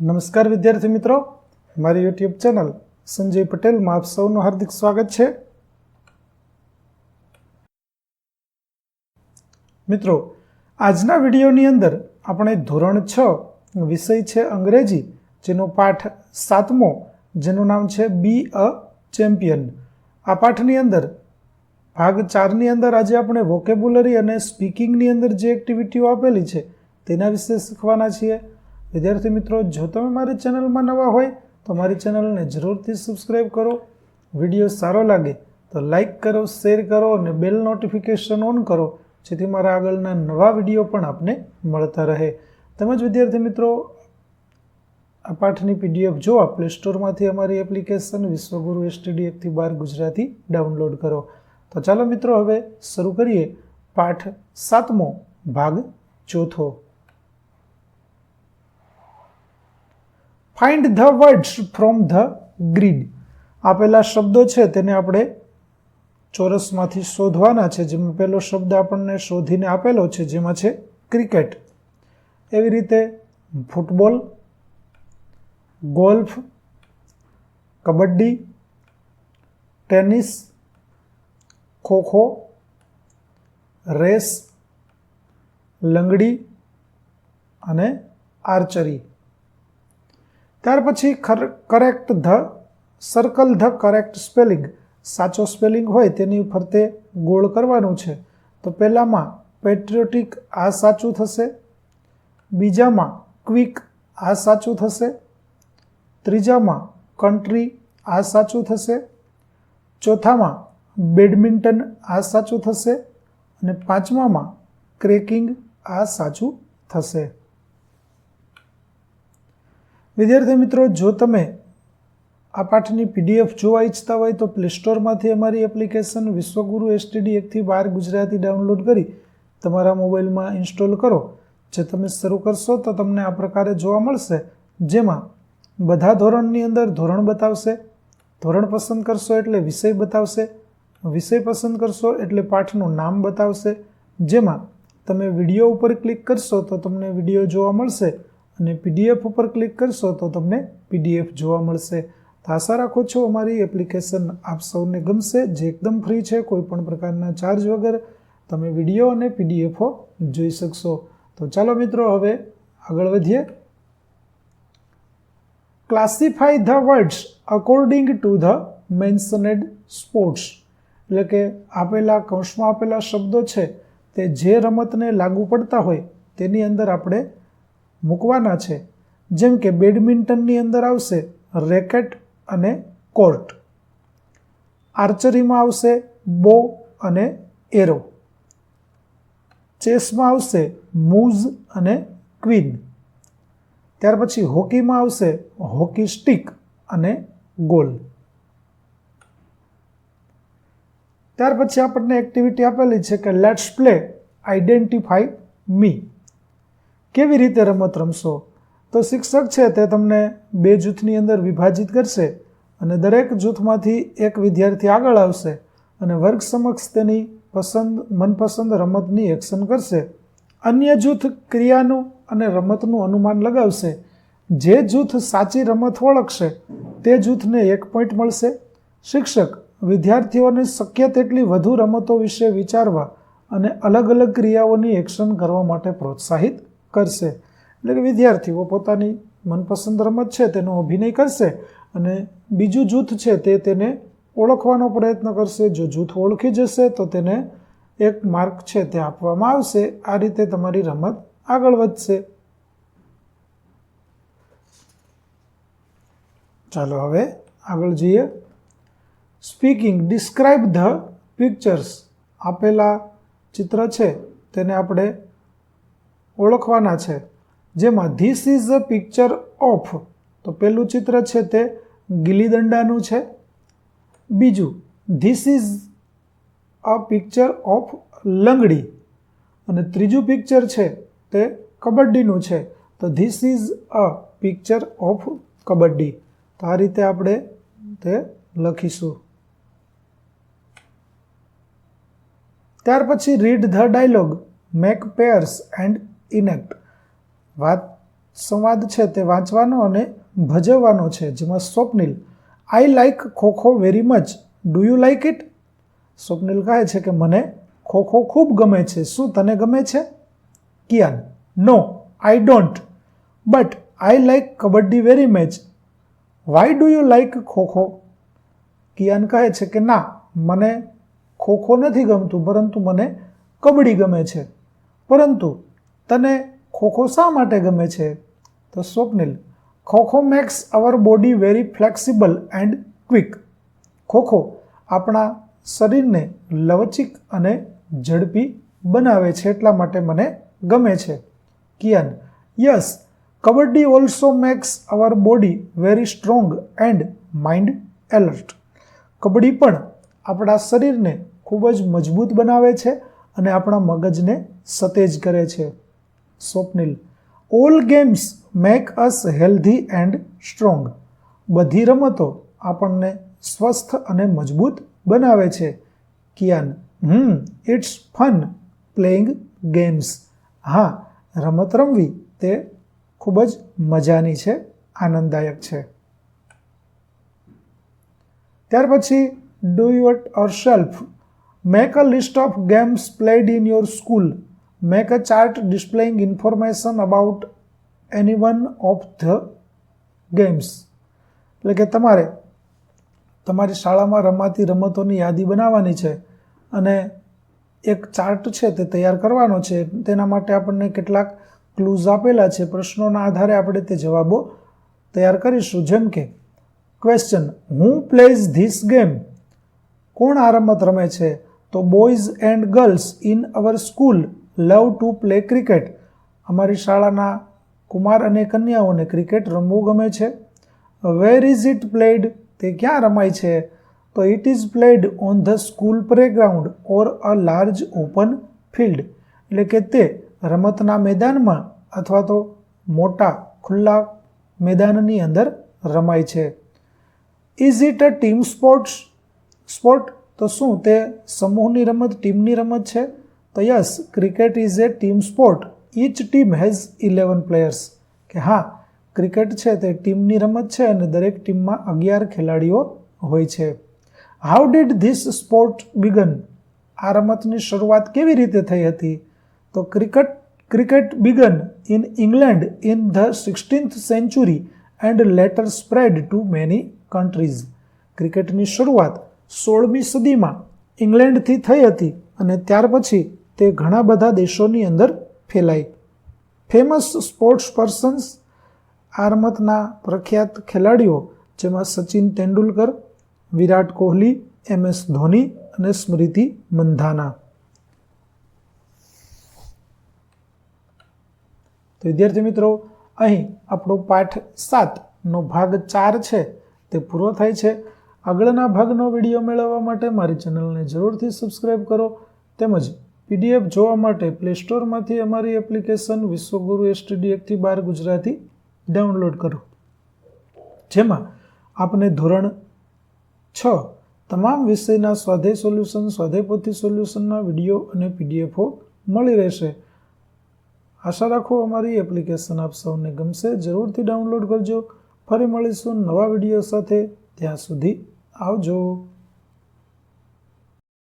નમસ્કાર વિદ્યાર્થી મિત્રો. મારી યુટ્યુબ ચેનલ સંજય પટેલમાં આપ સૌનું હાર્દિક સ્વાગત છે. મિત્રો, આજના વિડીયોની અંદર આપણે ધોરણ છ વિષય છે અંગ્રેજી, જેનો પાઠ સાતમો, જેનું નામ છે બી અ ચેમ્પિયન. આ પાઠની અંદર, ભાગ ચારની અંદર આજે આપણે વોકેબ્યુલરી અને સ્પીકિંગની અંદર જે એક્ટિવિટીઓ આપેલી છે, તેના વિશે શીખવાના છીએ. વિદ્યાર્થી મિત્રો, જો તમે મારી ચેનલમાં નવા હોય તો મારી ચેનલને જરૂરથી સબસ્ક્રાઈબ કરો. વીડિયો સારો લાગે તો લાઈક કરો શેર કરો અને બેલ નોટિફિકેશન ઓન કરો, જેથી મારા આગળના નવા વીડિયો પણ આપને મળતા રહે. તેમજ વિદ્યાર્થી મિત્રો, આ પાઠની પીડીએફ જોવા પ્લે સ્ટોરમાંથી અમારી એપ્લિકેશન વિશ્વગુરુ એસટીડી એકથી બાર ગુજરાતી ડાઉનલોડ કરો. તો ચાલો મિત્રો, હવે શરૂ કરીએ પાઠ સાતમો, ભાગ ચોથો. Find the words from the grid આપેલા શબ્દો છે, તેને આપણે ચોરસમાંથી શોધવાના છે. જેમાં પહેલો શબ્દ આપણને શોધીને આપેલો છે, જેમાં છે ક્રિકેટ. એવી રીતે football, golf, kabaddi, tennis, kho kho, race, langdi અને આર્ચરી. ત્યાર પછી correct the circle the correct spelling સાચો સ્પેલિંગ હોય તેની ફરતે ગોળ કરવાનું છે. તો પહેલામાં પેટ્રિયોટિક આ સાચું થશે. બીજામાં ક્વિક આ સાચું થશે. ત્રીજામાં કન્ટ્રી આ સાચું થશે. ચોથામાં બેડમિન્ટન આ સાચું થશે. અને પાંચમામાં ક્રેકિંગ આ સાચું થશે. વિદ્યાર્થી મિત્રો, જો તમે આ પાઠની પીડીએફ જોવા ઈચ્છતા હોય તો પ્લે સ્ટોરમાંથી અમારી એપ્લિકેશન વિશ્વગુરુ એસટીડી એકથી બાર ગુજરાતી ડાઉનલોડ કરી તમારા મોબાઈલમાં ઇન્સ્ટોલ કરો. જે તમે શરૂ કરશો તો તમને આ પ્રકારે જોવા મળશે. જેમાં બધા ધોરણની અંદર ધોરણ બતાવશે, ધોરણ પસંદ કરશો એટલે વિષય બતાવશે, વિષય પસંદ કરશો એટલે પાઠનું નામ બતાવશે. જેમાં તમે વીડિયો ઉપર ક્લિક કરશો તો તમને વીડિયો જોવા મળશે. અને પીડીએફ ઉપર ક્લિક કરશો તો તમને પીડીએફ જોવા મળશે. તો આશા રાખો છો અમારી એપ્લિકેશન આપ સૌને ગમશે. જે એકદમ ફ્રી છે કોઈ પણ પ્રકારના ચાર્જ વગર તમે વીડિયો અને પીડીએફો જોઈ શકશો. તો ચાલો મિત્રો હવે આગળ વધીએ. Classify the words according to the mentioned sports એટલે કે આપેલા કૌંસમાં આપેલા શબ્દો છે, તે જે રમતને લાગુ પડતા હોય તેની અંદર આપણે મૂકવાના છે. જેમ કે બેડમિન્ટનની અંદર આવશે રેકેટ અને કોર્ટ. આર્ચરીમાં આવશે બો અને એરો. ચેસમાં આવશે મૂઝ અને ક્વીન. ત્યાર પછી હોકીમાં આવશે હોકી સ્ટિક અને ગોલ. ત્યાર પછી આપણને એક્ટિવિટી આપેલી છે કે લેટ્સ પ્લે આઈડેન્ટિફાઈ મી કેવી રીતે રમત રમશો? તો શિક્ષક છે તે તમને બે જૂથની અંદર વિભાજિત કરશે અને દરેક જૂથમાંથી એક વિદ્યાર્થી આગળ આવશે અને વર્ગ સમક્ષ તેની પસંદ, મનપસંદ રમતની એક્શન કરશે. અન્ય જૂથ ક્રિયાનું અને રમતનું અનુમાન લગાવશે. જે જૂથ સાચી રમત ઓળખશે, તે જૂથને એક પોઈન્ટ મળશે. શિક્ષક, વિદ્યાર્થીઓને શક્ય તેટલી વધુ રમતો વિશે વિચારવા અને અલગ અલગ ક્રિયાઓની એક્શન કરવા માટે પ્રોત્સાહિત. કરશે. એટલે કે વિદ્યાર્થીઓ પોતાની મનપસંદ રમત છે તેનો અભિનય કરશે અને બીજું જૂથ છે તે તેને ઓળખવાનો પ્રયત્ન કરશે. જો જૂથ ઓળખી જશે તો તેને એક માર્ક છે તે આપવામાં આવશે. આ રીતે તમારી રમત આગળ વધશે. ચાલો હવે આગળ જઈએ. Speaking describe the pictures. આપેલા ચિત્ર છે તેને આપણે ઓળખવાના છે. જેમાં this is a picture of તો પહેલું ચિત્ર છે તે ગિલીદંડાનું છે. બીજું this is a picture of langdi અને ત્રીજું પિક્ચર છે તે કબડ્ડીનું છે. તો this is a picture of kabaddi તો આ રીતે આપણે તે લખીશું. ત્યાર પછી read the dialogue make pairs and enact વાત સંવાદ છે તે વાંચવાનો અને ભજવવાનો છે, જેમાં Swapnil I like kho kho very much do you like it Swapnil કહે છે કે, મને ખોખો ખૂબ ગમે છે. શું તને ગમે છે? Kiyan no I don't but I like kabaddi very much why do you like kho kho? Kiyan કહે છે કે, ના, મને ખોખો નથી ગમતું, પરંતુ મને કબડ્ડી ગમે છે. પરંતુ તને ખોખો શા માટે ગમે છે? તો Swapnil kho kho makes our body very flexible and quick kho kho આપણા શરીરને લવચિક અને ઝડપી બનાવે છે એટલા માટે મને ગમે છે. Kiyan, yes, kabaddi also makes our body very strong and mind alert kabaddi પણ આપણા શરીરને ખૂબ જ મજબૂત બનાવે છે અને આપણા મગજને સતેજ કરે છે. Swapnil all games make us healthy and strong બધી રમતો આપણને સ્વસ્થ અને મજબૂત બનાવે છે. Kiyan, hmm it's fun playing games હા, રમત રમવી તે ખૂબ જ મજાની છે, આનંદદાયક છે. ત્યાર પછી do it yourself make a list of games played in your school make a chart displaying information about any one of the games એટલે કે તમારે તમારી શાળામાં રમાતી રમતોની યાદી બનાવવાની છે અને એક ચાર્ટ છે તે તૈયાર કરવાનો છે. તેના માટે આપણને કેટલાક ક્લૂઝ આપેલા છે. પ્રશ્નોના આધારે આપણે તે જવાબો તૈયાર કરીશું. જેમ કે ક્વેશ્ચન હું પ્લેઝ ધીસ ગેમ કોણ આ રમત રમે છે? તો boys and girls in our school love to play cricket. અમારી શાળાના કુમાર અને કન્યાઓને ક્રિકેટ રમવું ગમે છે. Where is it played? તે ક્યાં રમાય છે? તો it is played on the school playground or a large open field. એટલે કે તે રમતના મેદાનમાં અથવા તો મોટા ખુલ્લા મેદાનની અંદર રમાય છે. Is it a team sports? Sport? તો શું તે સમૂહની રમત, ટીમની રમત છે? તો yes, cricket is a team sport. Each team has eleven players. કે હા, ક્રિકેટ છે તે ટીમની રમત છે અને દરેક ટીમમાં અગિયાર ખેલાડીઓ હોય છે. How did this sport begin આ રમતની શરૂઆત કેવી રીતે થઈ હતી? તો cricket cricket began in England in the sixteenth century and later spread to many countries ક્રિકેટની શરૂઆત સોળમી સદીમાં ઇંગ્લેન્ડથી થઈ હતી અને ત્યાર પછી તે ઘણા બધા દેશોની અંદર ફેલાઈ. ફેમસ સ્પોર્ટ્સ પર્સન્સ આ રમતના પ્રખ્યાત ખેલાડીઓ જેમાં સચિન તેંડુલકર, વિરાટ કોહલી, એમ એસ ધોની અને સ્મૃતિ મંધાના. તો વિદ્યાર્થી મિત્રો, અહીં આપણો પાઠ સાતનો ભાગ ચાર છે. તે પૂરો થાય છે. આગળના ભાગનો વીડિયો મેળવવા માટે મારી ચેનલને જરૂરથી સબસ્ક્રાઈબ કરો. તેમજ પીડીએફ જોવા માટે પ્લે સ્ટોરમાંથી અમારી એપ્લિકેશન વિશ્વગુરુ એસટીડી એકથી બાર ગુજરાતી ડાઉનલોડ કરો. જેમાં આપને ધોરણ છ તમામ વિષયના સ્વાધ્યાય સોલ્યુશન સ્વાધ્યાયપોથી સોલ્યુશનના વીડિયો અને પીડીએફો મળી રહેશે. આશા રાખો અમારી એપ્લિકેશન આપ સૌને ગમશે. જરૂરથી ડાઉનલોડ કરજો. ફરી મળીશું નવા વીડિયો સાથે. ત્યાં સુધી આવજો.